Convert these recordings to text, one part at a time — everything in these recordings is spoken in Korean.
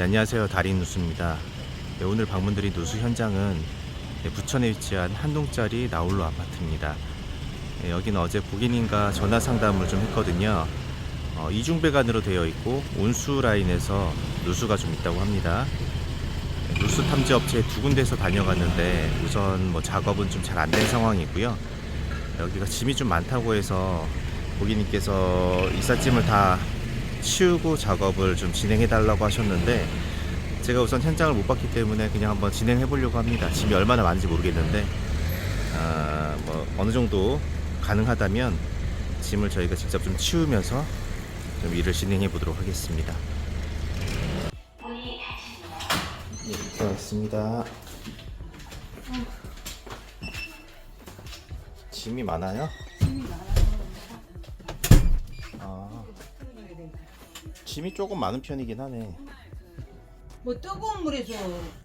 네, 안녕하세요. 달인 누수입니다. 네, 오늘 방문드린 누수 현장은 네, 부천에 위치한 한 동짜리 나홀로 아파트입니다. 네, 여기는 어제 고객님과 전화 상담을 좀 했거든요. 어, 이중 배관으로 되어 있고 온수 라인에서 누수가 좀 있다고 합니다. 네, 누수 탐지 업체 두 군데서 다녀갔는데 우선 뭐 작업은 좀 잘 안 된 상황이고요. 여기가 짐이 좀 많다고 해서 고객님께서 이삿짐을 다 치우고 작업을 좀 진행해 달라고 하셨는데 제가 우선 현장을 못 봤기 때문에 그냥 한번 진행해 보려고 합니다. 짐이 얼마나 많은지 모르겠는데 아, 뭐 어느 정도 가능하다면 짐을 저희가 직접 좀 치우면서 좀 일을 진행해 보도록 하겠습니다. 네, 들어왔습니다. 짐이 많아요? 아, 짐이 조금 많은 편이긴 하네. 뭐 뜨거운 물에서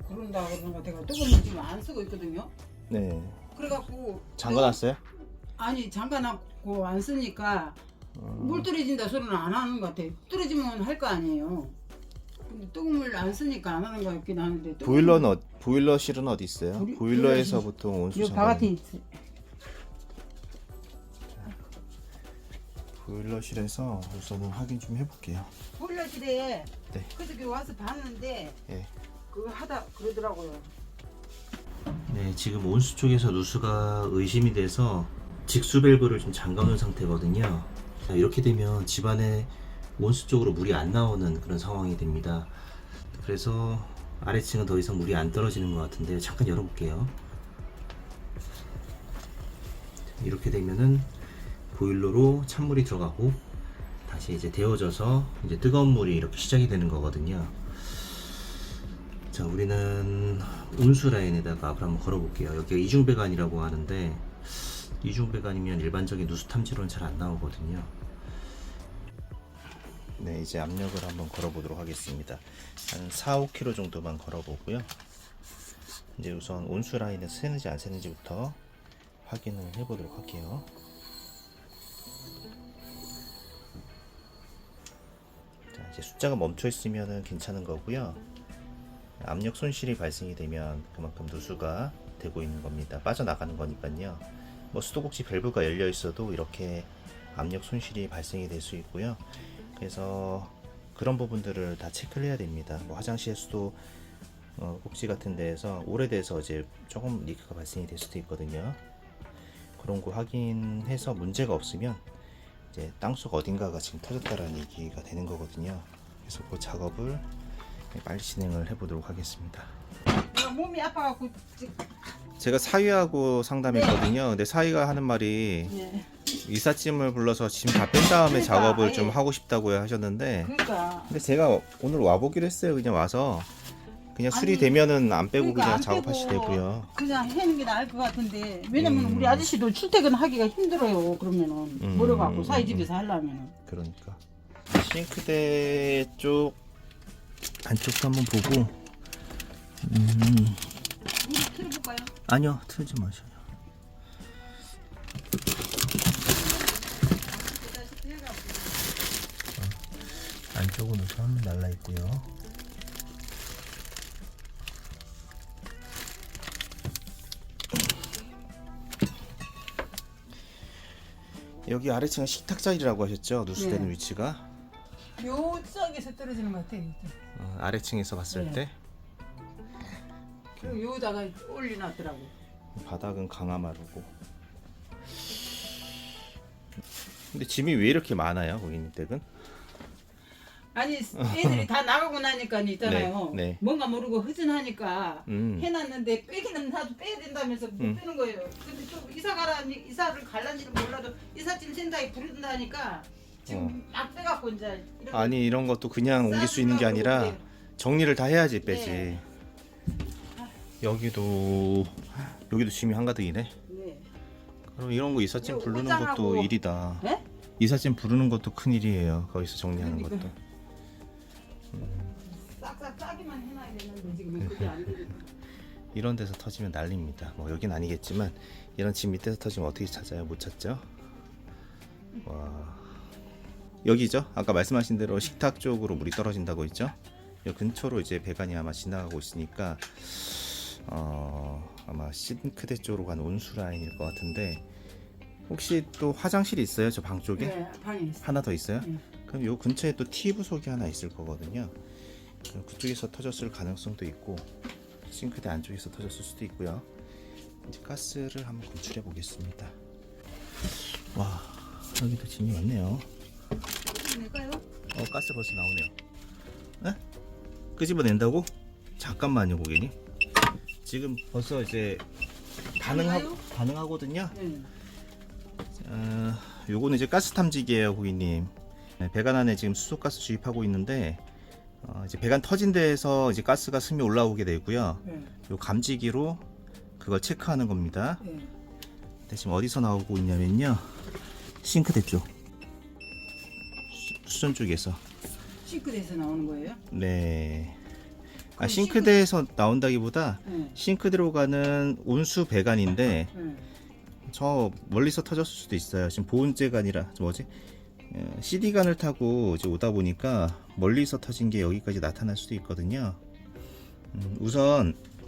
그런다 그러는 거 내가 뜨거운 물 지금 안 쓰고 있거든요. 네. 그래갖고 잠궈놨어요? 아니 잠가놨고 안 쓰니까 어, 물 떨어진다 소리는 안 하는 것 같아. 떨어지면 할 거 아니에요. 근데 뜨거운 물 안 쓰니까 안 하는 거 같긴 하는데. 뜨거운 보일러는 어, 보일러실은 어디 있어요? 보리- 보일러에서 보통 온수 요 잠가. 바깥에 있 보일러실에서 우선은 확인 좀 해볼게요. 보일러실에 네. 그저께 와서 봤는데 예. 그거 하다 그러더라고요. 네, 지금 온수 쪽에서 누수가 의심이 돼서 직수 밸브를 좀 잠가놓은 상태거든요. 자, 이렇게 되면 집안에 온수 쪽으로 물이 안 나오는 그런 상황이 됩니다. 그래서 아래층은 더 이상 물이 안 떨어지는 것 같은데 잠깐 열어볼게요. 이렇게 되면은 보일러로 찬물이 들어가고 다시 이제 데워져서 이제 뜨거운 물이 이렇게 시작이 되는 거거든요. 자, 우리는 온수 라인에다가 앞을 한번 걸어볼게요. 여기가 이중 배관이라고 하는데 이중 배관이면 일반적인 누수 탐지로는 잘 안 나오거든요. 네, 이제 압력을 한번 걸어보도록 하겠습니다. 한 4, 5km 정도만 걸어보고요. 이제 우선 온수 라인에서 새는지 안 새는지부터 확인을 해보도록 할게요. 자, 이제 숫자가 멈춰 있으면 괜찮은 거고요. 압력 손실이 발생이 되면 그만큼 누수가 되고 있는 겁니다. 빠져나가는 거니까요. 뭐 수도꼭지 밸브가 열려 있어도 이렇게 압력 손실이 발생이 될 수 있고요. 그래서 그런 부분들을 다 체크를 해야 됩니다. 뭐 화장실에서도 어, 꼭지 같은 데에서 오래돼서 이제 조금 리크가 발생이 될 수도 있거든요. 그런 거 확인해서 문제가 없으면 이제 땅속 어딘가가 지금 터졌다라는 얘기가 되는 거거든요. 그래서 그 작업을 빨리 진행을 해보도록 하겠습니다. 내가 몸이 아파갖고 지- 제가 사위하고 상담했거든요. 근데 사위가 하는 말이 예. 이삿짐을 불러서 짐 다 뺀 다음에 그러니까, 작업을 좀 아예. 하고 싶다고 하셨는데 그러니까 근데 제가 오늘 와보기로 했어요. 그냥 와서 그냥 아니, 수리되면은 안 빼고 그러니까 그냥 안 작업하시 빼고 되고요. 그냥 해는 게 나을 것 같은데 왜냐면 음. 우리 아저씨도 출퇴근하기가 힘들어요. 그러면은 음, 멀어갖고 음, 사이 음, 집에서 하려면은 그러니까 싱크대 쪽 안쪽도 한번 보고 음 우리 틀어볼까요? 아니요 틀지 마셔요. 안쪽은 우선 날라 있고요. 여기 아래층은 식탁 자리라고 하셨죠? 누수되는 네. 위치가 요 썩에서 떨어지는 것 같아. 이제. 어, 아래층에서 봤을 네. 때 그리고 요다가 올려놨더라고. 바닥은 강화마루고. 근데 짐이 왜 이렇게 많아요, 고객님 댁은? 아니 애들이 다 나가고 나니까 있잖아요. 네, 네. 뭔가 모르고 허전하니까 음. 해놨는데 빼기는 나도 빼야 된다면서 못 음. 빼는 거예요. 근데 또 이사 가라니 이사를 갈란지는 몰라도 이삿짐 센터에 부른다니까 지금 막 빼갖고 이제 어. 아니 이런 것도 그냥 옮길 수 있는 게 아니라 정리를 다 해야지 빼지. 네. 여기도 여기도 짐이 한가득이네. 네. 그럼 이런 거 이삿짐 이거 부르는 옷장하고- 것도 일이다. 네? 이삿짐 부르는 것도 큰 일이에요. 거기서 정리하는 그러니까. 것도. 싹싹 짜기만 해놔야 되는데 지금 그게 안 되니까. 이런 데서 터지면 난립니다. 뭐 여긴 아니겠지만 이런 집 밑에서 터지면 어떻게 찾아요? 못 찾죠? 와 여기죠? 아까 말씀하신 대로 식탁 쪽으로 물이 떨어진다고 했죠? 이 근처로 이제 배관이 아마 지나가고 있으니까 어, 아마 싱크대 쪽으로 간 온수 라인일 것 같은데 혹시 또 화장실 있어요? 저 방 쪽에? 네, 방에 있어. 하나 더 있어요? 네. 그럼 요 근처에 또티 부속이 하나 있을 거거든요. 그쪽에서 터졌을 가능성도 있고 싱크대 안쪽에서 터졌을 수도 있고요. 이제 가스를 한번 검출해 보겠습니다. 와 여기도 짐이 많네요. 내가요? 어 가스 벌써 나오네요. 에? 끄집어낸다고? 잠깐만요 고객님. 지금 벌써 이제 반응하 가능해요? 반응하거든요. 네. 어, 요거는 이제 가스 탐지기예요, 고객님. 네, 배관 안에 지금 수소가스 주입하고 있는데 어, 이제 배관 터진 데에서 이제 가스가 스며 올라오게 되고요. 네. 요 감지기로 그걸 체크하는 겁니다. 네. 근데 지금 어디서 나오고 있냐면요. 싱크대 쪽. 수- 수전 쪽에서. 싱크대에서 나오는 거예요? 네. 아, 그럼 싱크대에서 나온다기보다 네. 싱크대로 가는 온수 배관인데 네. 저 멀리서 터졌을 수도 있어요. 지금 저 뭐지? CD관을 타고 이제 오다 보니까 멀리서 터진 게 여기까지 나타날 수도 있거든요. 음, 우선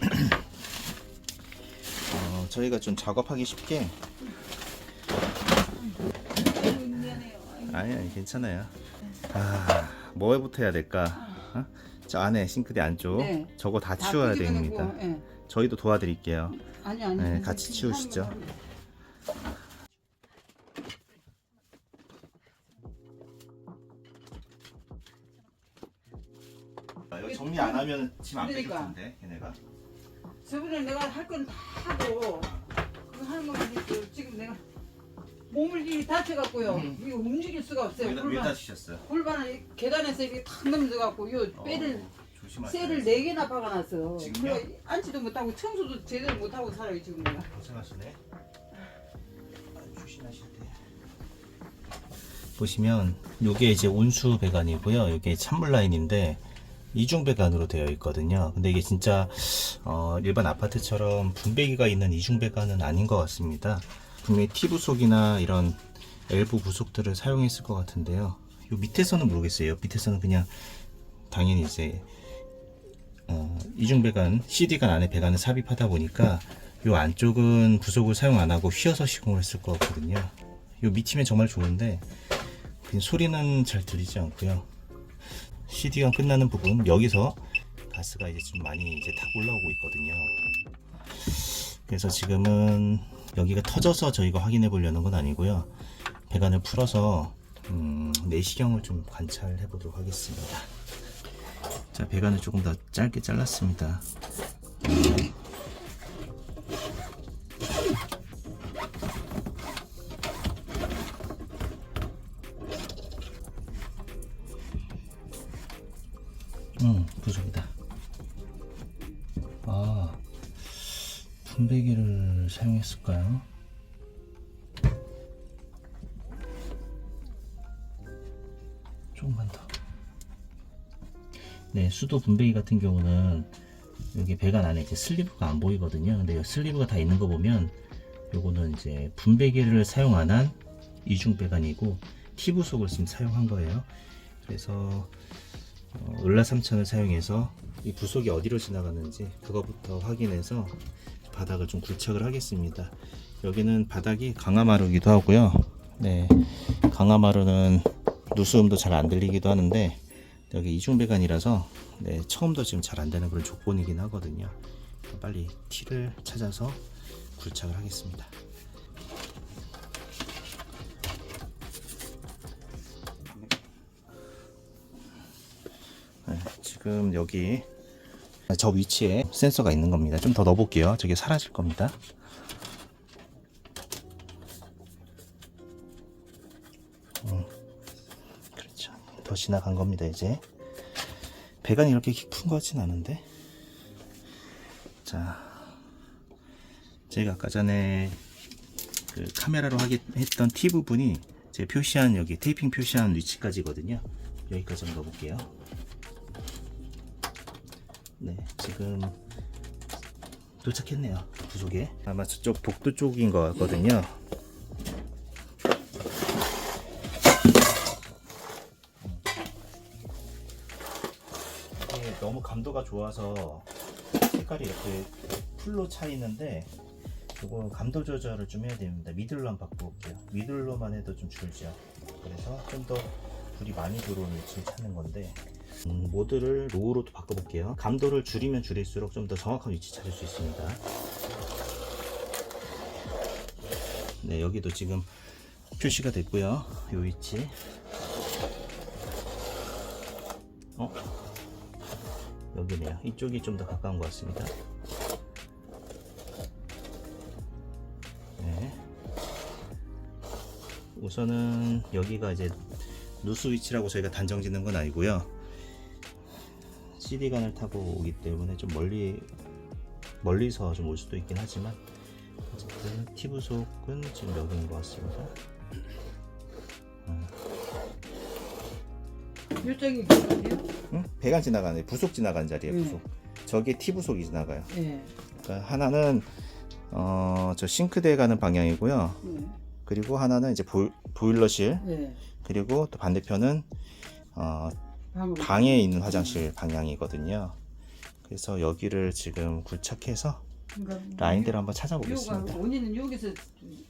어, 저희가 좀 작업하기 쉽게. 아니 아니 괜찮아요. 아 뭐부터 해야 될까? 어? 저 안에 싱크대 안쪽 네. 저거 다다 치워야 됩니다. 네. 저희도 도와드릴게요. 아니 아니. 네, 같이 치우시죠. 정리 안 하면 짐안뺄것 그러니까. 같은데 걔네가. 저번에 내가 할 건 다 하고 그 할머니 그 지금 내가 몸을 이렇게 다쳐갖고요. 음. 이거 움직일 수가 없어요. 왜 골반 다치셨어요? 골반을 계단에서 이렇게 탁 넘어져갖고 요 뼈를 어, 조심하세요. 쇠를 네 개나 박아놨어. 지금요? 그래 앉지도 못하고 청소도 제대로 못하고 살아요 지금 내가. 고생하시네. 아, 조심하셔야 돼. 보시면 요게 이제 온수 배관이고요. 요게 찬물 라인인데 이중 배관으로 되어 있거든요. 근데 이게 진짜 어, 일반 아파트처럼 분배기가 있는 이중 배관은 아닌 것 같습니다. 분명히 T 부속이나 이런 엘보 부속들을 사용했을 것 같은데요. 요 밑에서는 모르겠어요. 밑에서는 그냥 당연히 이제 어, 이중 배관, CD관 안에 배관을 삽입하다 보니까 요 안쪽은 부속을 사용 안 하고 휘어서 시공을 했을 것 같거든요. 요 밑이면 정말 좋은데 소리는 잘 들리지 않고요. CD가 끝나는 부분 여기서 가스가 이제 좀 많이 이제 탁 올라오고 있거든요. 그래서 지금은 여기가 터져서 저희가 확인해 보려는 건 아니고요. 배관을 풀어서 음, 내시경을 좀 관찰해 보도록 하겠습니다. 자, 배관을 조금 더 짧게 잘랐습니다. 분배기를 사용했을까요? 조금만 더. 네, 수도 분배기 같은 경우는 여기 배관 안에 이제 슬리브가 안 보이거든요. 근데 이 슬리브가 다 있는 거 보면 요거는 이제 분배기를 사용 안 한 이중 배관이고 T 부속을 지금 사용한 거예요. 그래서 어, 을라 삼천을 사용해서 이 부속이 어디로 지나가는지 그거부터 확인해서 바닥을 좀 굴착을 하겠습니다. 여기는 바닥이 강화마루기도 하고요. 네, 강화마루는 누수음도 잘 안 들리기도 하는데 여기 이중 배관이라서 네, 처음도 지금 잘 안 되는 그런 조건이긴 하거든요. 빨리 티를 찾아서 굴착을 하겠습니다. 네, 지금 여기 저 위치에 센서가 있는 겁니다. 좀 더 넣어볼게요. 저게 사라질 겁니다. 음, 그렇죠. 더 지나간 겁니다. 이제 배관이 이렇게 깊은 것 같진 않은데. 자, 제가 아까 전에 그 카메라로 하게 했던 T 부분이 제 표시한 여기 테이핑 표시한 위치까지거든요. 여기까지 한번 넣어볼게요. 네, 지금 도착했네요. 부속에 아마 저쪽 복도 쪽인 것 같거든요. 이게 너무 감도가 좋아서 색깔이 이렇게 풀로 차 있는데 이거 감도 조절을 좀 해야 됩니다. 미들로 한번 바꿔볼게요. 미들로만 해도 좀 줄죠. 그래서 좀 더 불이 많이 들어오는 위치를 찾는 건데 음, 모드를 로우로 또 바꿔볼게요. 감도를 줄이면 줄일수록 좀 더 정확한 위치 찾을 수 있습니다. 네, 여기도 지금 표시가 됐고요. 이 위치. 어? 여기네요. 이쪽이 좀 더 가까운 것 같습니다. 네. 우선은 여기가 이제 누수 위치라고 저희가 단정 짓는 건 아니고요. CD관을 타고 오기 때문에 좀 멀리 멀리서 좀 올 수도 있긴 하지만 어쨌든 티브속은 지금 여기인 것 같습니다. 요쪽이 그거네요. 응? 배관 지나가는 부속 지나가는 자리에 네. 부속. 저게 T부속이 지나가요. 예. 그러니까 하나는 어, 저 싱크대에 가는 방향이고요. 예. 그리고 하나는 이제 보, 보일러실. 예. 그리고 또 반대편은 어, 방에 있는 화장실 방향이거든요. 그래서 여기를 지금 굴착해서 그러니까 라인대를 한번 요가 찾아보겠습니다. 원인은 여기서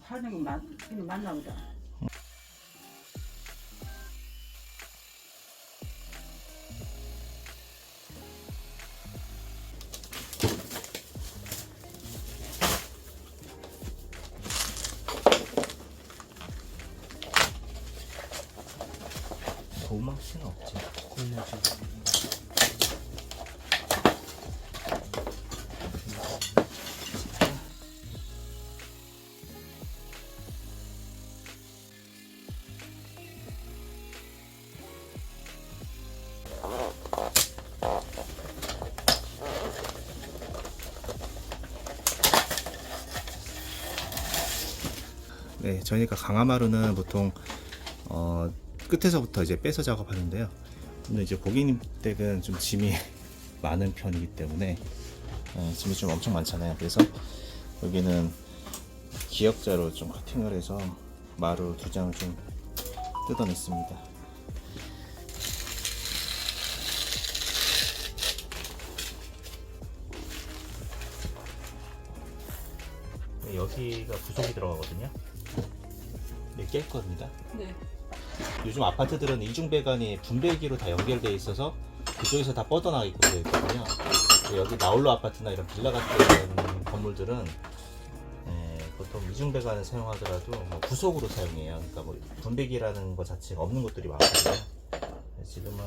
하는 거 맞, 그냥 맞나 보다. 도망치는 없지. 네, 저희가 강화마루는 보통 어, 끝에서부터 이제 빼서 작업하는데요. 근데 이제 고객님 댁은 좀 짐이 많은 편이기 때문에 어, 짐이 좀 엄청 많잖아요. 그래서 여기는 기역자로 좀 커팅을 해서 마루 두 장을 좀 뜯어냈습니다. 네, 여기가 부속이 들어가거든요. 네, 깰 겁니다. 네. 요즘 아파트들은 이중 배관이 분배기로 다 연결되어 있어서 그쪽에서 다 뻗어나가게끔 되어 있거든요. 여기 나홀로 아파트나 이런 빌라 같은 건물들은 예, 보통 이중 배관을 사용하더라도 뭐 부속으로 사용해요. 그러니까 뭐 분배기라는 것 자체가 없는 곳들이 많거든요. 네, 지금은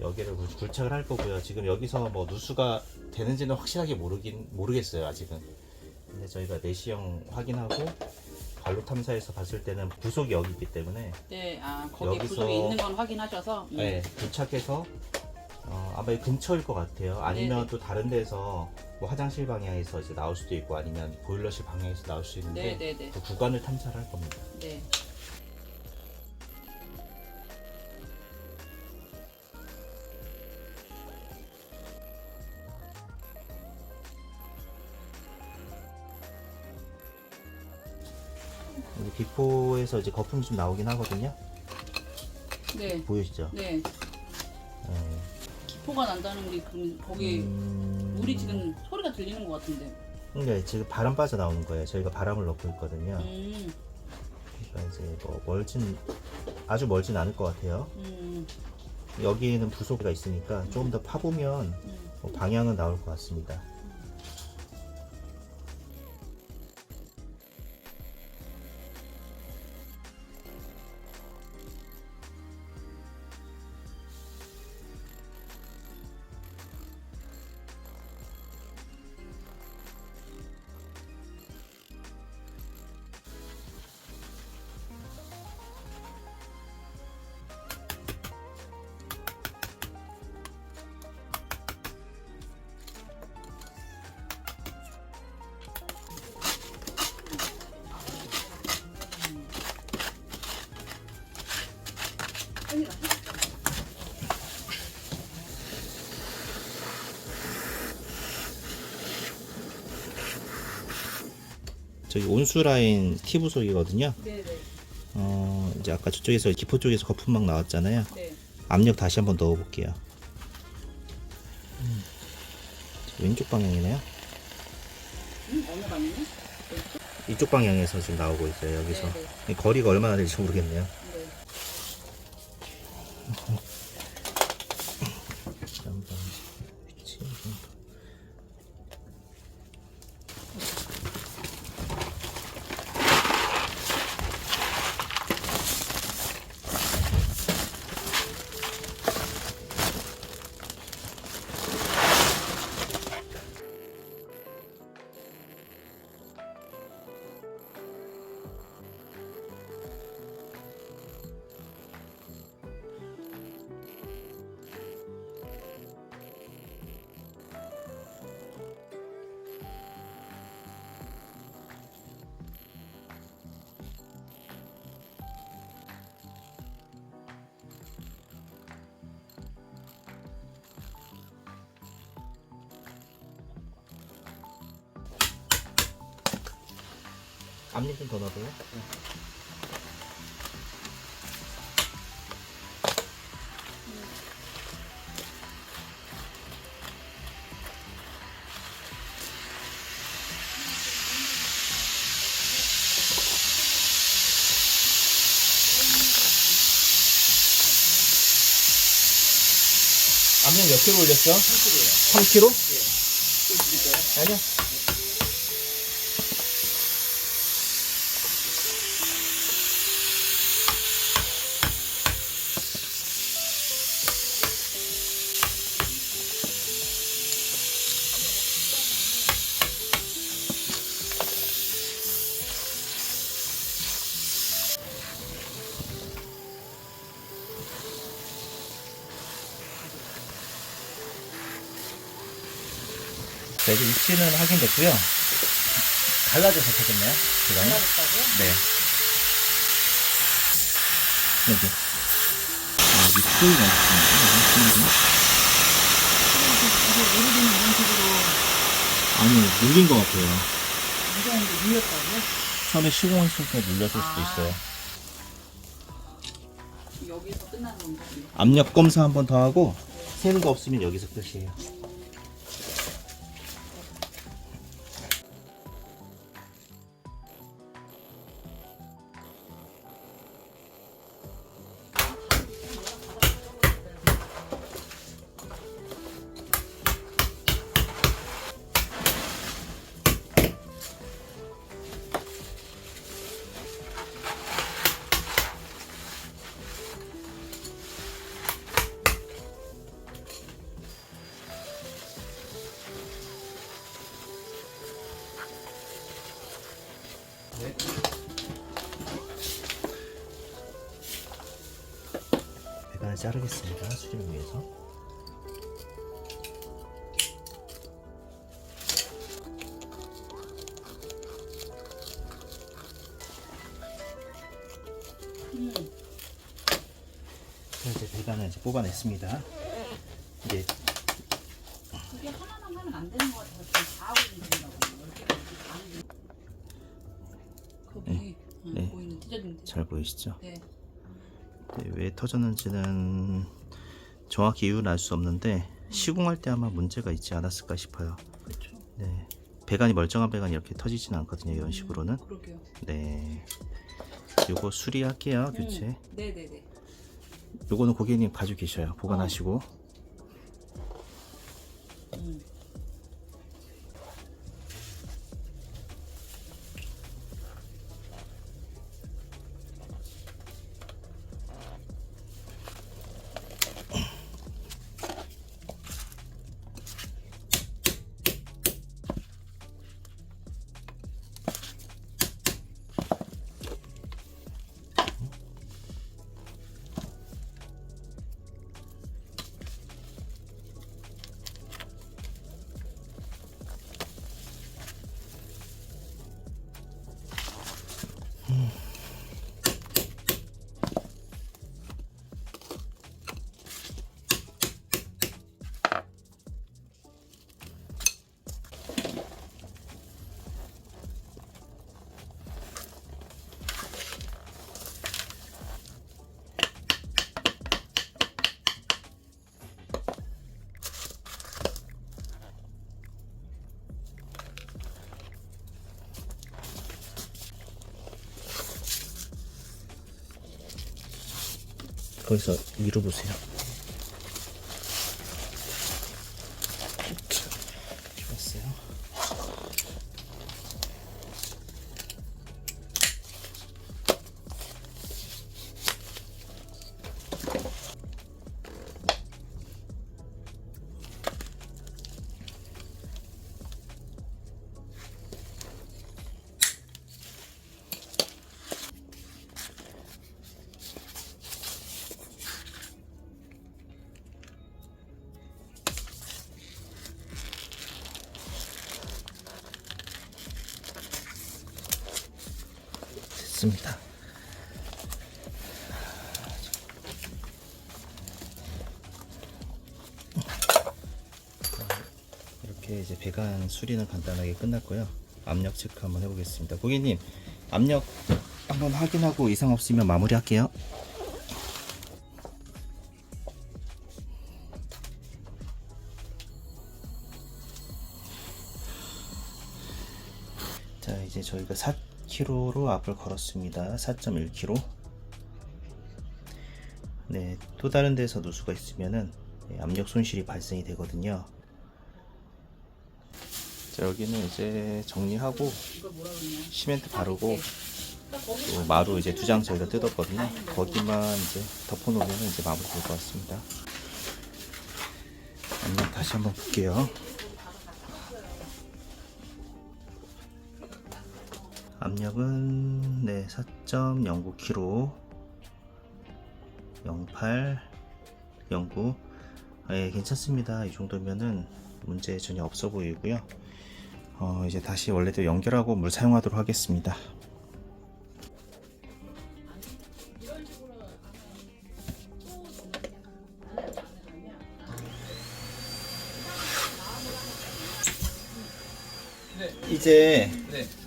여기를 굴- 굴착을 할 거고요. 지금 여기서 뭐 누수가 되는지는 확실하게 모르긴 모르겠어요. 아직은. 근데 저희가 내시형 확인하고 발로 탐사해서 봤을 때는 부속이 여기 있기 때문에 네, 아 거기 여기서- 부속이 있는 건 확인하셔서 음. 네, 도착해서 어, 아마 이 근처일 것 같아요. 아니면 네네. 또 다른 데서 뭐 화장실 방향에서 이제 나올 수도 있고 아니면 보일러실 방향에서 나올 수 있는데 네, 네, 네. 그 구간을 탐사를 할 겁니다. 네. 여기 비포에서 이제 거품이 좀 나오긴 하거든요. 네. 보이시죠? 네. 네. 기포가 난다는 게 그럼 거기 음, 물이 지금 소리가 들리는 것 같은데. 네, 지금 바람 빠져 나오는 거예요. 저희가 바람을 넣고 있거든요. 음. 그러니까 이제 뭐 멀진 아주 멀진 않을 것 같아요. 음. 여기에는 부속가 있으니까 조금 더 파보면 음. 뭐 방향은 나올 것 같습니다. 온수 라인 T 부속이거든요. 네, 네. 어, 이제 아까 저쪽에서 기포 쪽에서 거품 막 나왔잖아요. 네. 압력 다시 한번 넣어 볼게요. 왼쪽 방향이네요. 어느 방이네? 이쪽 방향에서 지금 나오고 있어요. 여기서 네, 이 거리가 얼마나 될지 모르겠네요. 네. 앞니 좀 더 넣어줘요. 앞니 몇 킬로 올렸어? 3kg요. 3kg? 예. 아니요. 자, 이제 위치는 확인됐고요. 갈라져서 터졌네요. 시간이. 잘라졌다고요? 네. 여기. 아, 여기 소리가 있습니다. 이게 오래되는 이런 식으로 아니, 눌린 것 같아요. 무서운데 눌렸다고요? 처음에 시공했을 때 눌렸을 수도 아. 있어요. 여기서 끝나는 건가? 압력 검사 한 번 더 하고, 새는 거 없으면 여기서 끝이에요. 배관을 자르겠습니다. 수리를 위해서. 음. 자, 이제 배관을 이제 뽑아냈습니다. 이제 하나만 하면 안 되는 다 하고 있는 거라고. 거. 응, 네. 보이는 찢어진 데. 잘 보이시죠? 네. 네, 왜 터졌는지는 정확히 이유는 알 수 없는데 시공할 때 아마 문제가 있지 않았을까 싶어요. 그렇죠. 네. 배관이 멀쩡한 배관이 이렇게 터지진 않거든요. 이런 식으로는. 그러게요. 네. 요거 수리할게요. 교체. 음. 네네네. 요거는 고객님 가지고 계셔요. 보관하시고. 거기서 위로 보세요. 됐습니다. 이렇게 이제 배관 수리는 간단하게 끝났고요. 압력 체크 한번 해보겠습니다. 고객님, 압력 한번 확인하고 이상 없으면 마무리할게요. 자, 이제 저희가 4kg로 앞을 걸었습니다. 4.1kg. 네, 또 다른 데서 누수가 있으면은 네, 압력 손실이 발생이 되거든요. 자, 여기는 이제 정리하고? 시멘트 바르고 또 마루 이제 두 장 저희가 뜯었거든요. 거기만 이제 덮어놓으면 이제 마무리 될 것 같습니다. 압력 다시 한번 볼게요. 압력은 네 4.09kg 08 09 예, 괜찮습니다. 이 정도면은 문제 전혀 없어 보이고요. 어, 이제 다시 원래대로 연결하고 물 사용하도록 하겠습니다. 가면 이제 네.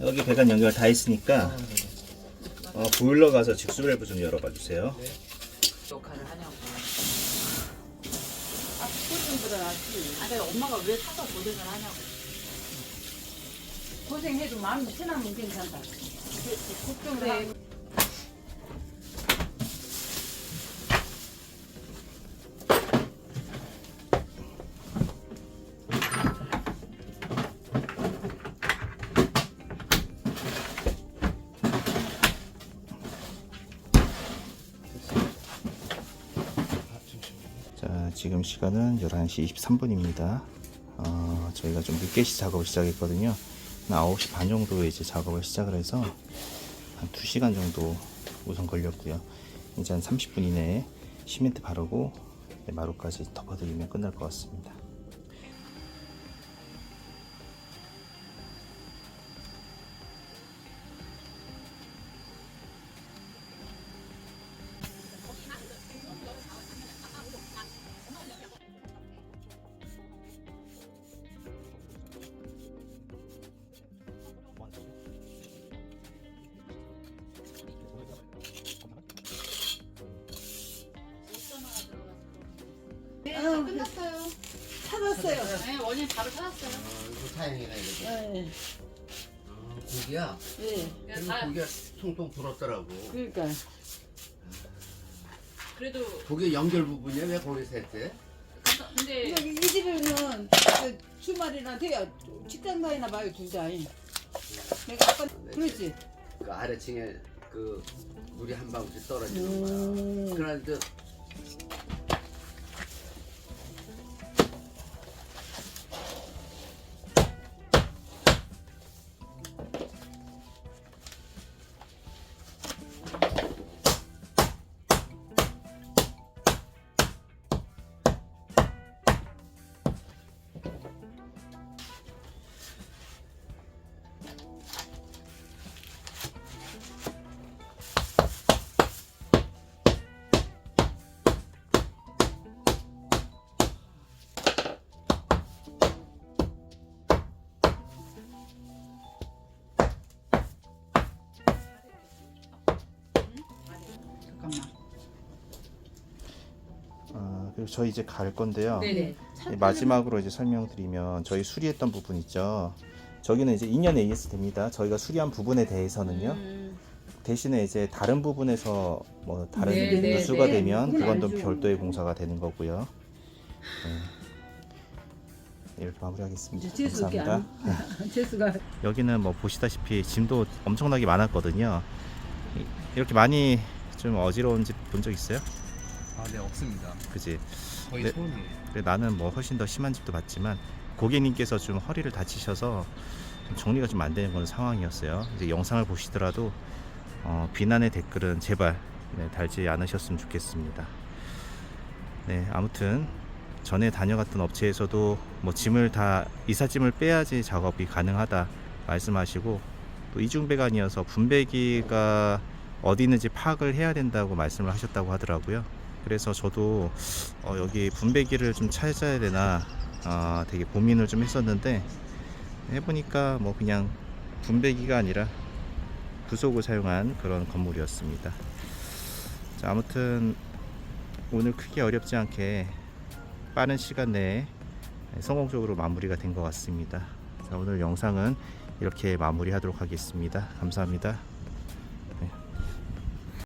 여기 배관 연결 다 했으니까 어, 보일러 가서 직수 밸브 좀 열어봐 주세요. 역할을 하냐고. 아. 아, 엄마가 왜 사서 고생을 하냐고. 고생해도 마음 편하면 괜찮다. 걱정을 지금 시간은 11시 23분입니다. 어, 저희가 좀 늦게 시 작업을 시작했거든요. 한 9시 반 정도에 이제 작업을 시작을 해서 한 2시간 정도 우선 걸렸고요. 이제 한 30분 이내에 시멘트 바르고 네, 마루까지 덮어드리면 끝날 것 같습니다. 그러니까 그래도, 고기 연결 부분이야 왜 거기서 했대? 근데, 여기 이 집에는 그 주말이나 돼야 직장 다니나 봐요 둘 다. 내가 아까 그러지. 그 아래층에 그 물이 한 방울씩 떨어지는 거야. 음. 그런데 저희 이제 갈 건데요. 네네. 네, 마지막으로 이제 설명드리면 저희 수리했던 부분 있죠. 저기는 이제 2년 AS 됩니다. 저희가 수리한 부분에 대해서는요. 음, 대신에 이제 다른 부분에서 뭐 다른 네, 네, 누수가 네. 되면 그건 또 알죠. 별도의 공사가 되는 거고요. 네. 이렇게 마무리하겠습니다. 이제 재수 이렇게 감사합니다. 안 재수가 여기는 뭐 보시다시피 짐도 엄청나게 많았거든요. 이- 이렇게 많이 좀 어지러운 집본적 있어요? 아, 네 없습니다. 그지? 거의 네. 처음이에요. 그래, 나는 뭐 훨씬 더 심한 집도 봤지만 고객님께서 좀 허리를 다치셔서 좀 정리가 좀 안 되는 그런 상황이었어요. 이제 영상을 보시더라도 어, 비난의 댓글은 제발 네, 달지 않으셨으면 좋겠습니다. 네, 아무튼 전에 다녀갔던 업체에서도 뭐 짐을 다 이삿짐을 빼야지 작업이 가능하다 말씀하시고 또 이중 배관이어서 분배기가 어디 있는지 파악을 해야 된다고 말씀을 하셨다고 하더라고요. 그래서 저도 어, 여기 분배기를 좀 찾아야 되나 아, 되게 고민을 좀 했었는데 해보니까 뭐 그냥 분배기가 아니라 부속을 사용한 그런 건물이었습니다. 자, 아무튼 오늘 크게 어렵지 않게 빠른 시간 내에 성공적으로 마무리가 된 것 같습니다. 자, 오늘 영상은 이렇게 마무리하도록 하겠습니다. 감사합니다.